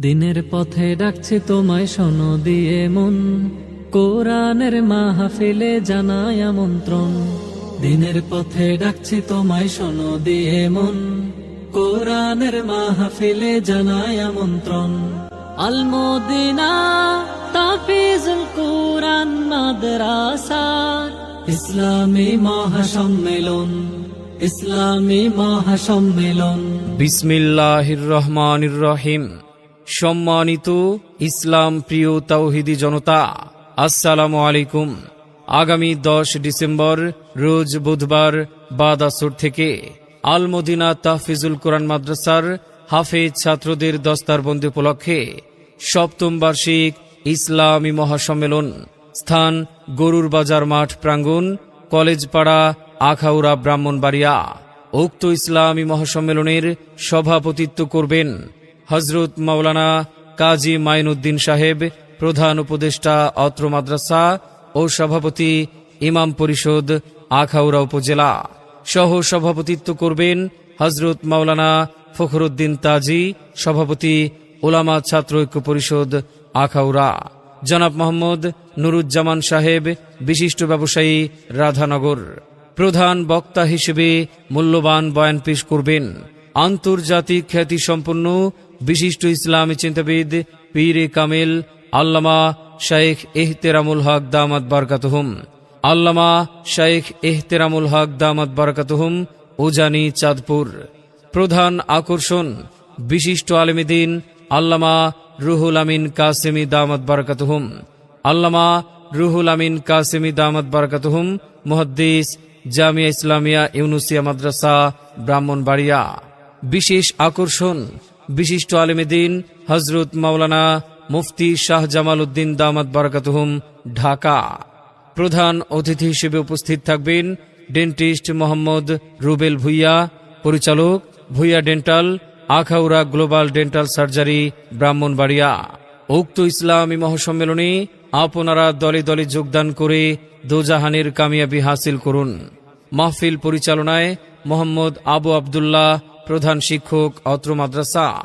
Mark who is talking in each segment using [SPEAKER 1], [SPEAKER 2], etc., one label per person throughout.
[SPEAKER 1] দিনের পথে ডাকছে তোমায় শোনো দিয়ে মন। কোরআনের মাহফিলে জানায় আমন্ত্রণ। দিনের পথে ডাকছে তোমায় শোনো দিয়ে মন। কোরআনের মাহফিলে জানায় আমন্ত্রণ। আলমদিনা, তাফিজুল কোরআন, মাদ্রাসা, ইসলামী মহাসম্মেলন। ইসলামী মহাসম্মেলন।
[SPEAKER 2] বিসমিল্লাহির রহমানির রহিম। সম্মানিত ইসলাম প্রিয় তাওহিদি জনতা, আসসালামু আলাইকুম। আগামী দশ ডিসেম্বর, রোজ বুধবার বাদ আসর থেকে আলমদিনা তাহফিজুল কোরআন মাদ্রাসার হাফেজ ছাত্রদের দস্তারবন্দি উপলক্ষে সপ্তম বার্ষিক ইসলামী মহাসম্মেলন, স্থান গরুর বাজার মাঠ প্রাঙ্গণ, কলেজ পাড়া, আখাউড়া, ব্রাহ্মণবাড়িয়া। উক্ত ইসলামী মহাসম্মেলনের সভাপতিত্ব করবেন হজরত মাওলানা কাজী মাইনুদ্দিন সাহেব, প্রধান উপদেষ্টা অত্র মাদ্রাসা ও সভাপতি ইমাম পরিষদ আখাউড়া উপজেলা। সহ সভাপতিত্ব করবেন হজরত মাওলানা ফখরুদ্দিন তাজি, সভাপতি ওলামা ছাত্র ঐক্য পরিষদ আখাউড়া। জনাব মোহাম্মদ নুরুজ্জামান সাহেব, বিশিষ্ট ব্যবসায়ী রাধানগর। প্রধান বক্তা হিসেবে মূল্যবান বয়ান পেশ করবেন। আন্তর্জাতিক খ্যাতিসম্পন্ন বিশিষ্ট ইসলামী চিন্তাবিদ পীরে কামেল, আল্লামা শাইখ এহতেরামুল হক দামাত বারকাতহুম। আল্লামা শাইখ এহতেরামুল হক দামাত বারকাতহুম, উজানি, চাঁদপুর। প্রধান আকর্ষণ, বিশিষ্ট আলমীদিন আল্লামা রুহুল আমিন কাসেমি দামাত বারকাতহুম। আল্লামা রুহুল আমিন কাসেমি দামাত বারকাতহুম, মুহাদ্দিস জামিয়া ইসলামিয়া ইউনুসিয়া মাদ্রাসা, ব্রাহ্মণবাড়িয়া। বিশেষ আকর্ষণ বিশিষ্ট আলেমেদিন হজরত মাওলানা মুফতি শাহ জামাল উদ্দিন দামাত বারকাতহুম, ঢাকা। প্রধান অতিথি হিসেবে উপস্থিত থাকবেন ডেন্টিস্ট মোহাম্মদ রুবেল ভুইয়া, পরিচালক Bhuiyan dental, Akhaura global dental surgery, Brahmanbaria. উক্ত ইসলামী মহাসম্মেলনে আপনারা দলে দলে যোগদান করে দোজাহানের কামিয়াবি হাসিল করুন। মাহফিল পরিচালনায় মোহাম্মদ আবু আবদুল্লাহ, প্রধান শিক্ষক, অত্র মাদ্রাসা।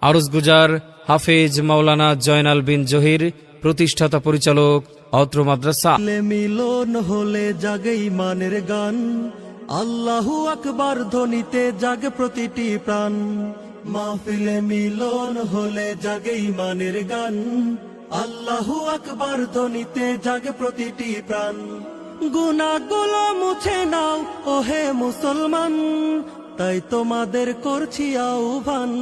[SPEAKER 2] আরজগুজার হাফেজ মাওলানা জয়নাল বিন জহির, প্রতিষ্ঠাতা পরিচালক, অত্র মাদ্রাসা।
[SPEAKER 3] মিলন হলে জাগে ইমানের গান। আল্লাহু আকবার ধ্বনিতে জাগে প্রতিটি প্রাণ। মাহফিলে মিলন হলে জাগে ইমানের গান। আল্লাহু আকবার ধ্বনিতে জাগে প্রতিটি প্রাণ। গুনাগুলো মুছে নাও ওহে মুসলমান। তাই তোমাদের করছি আহ্বান।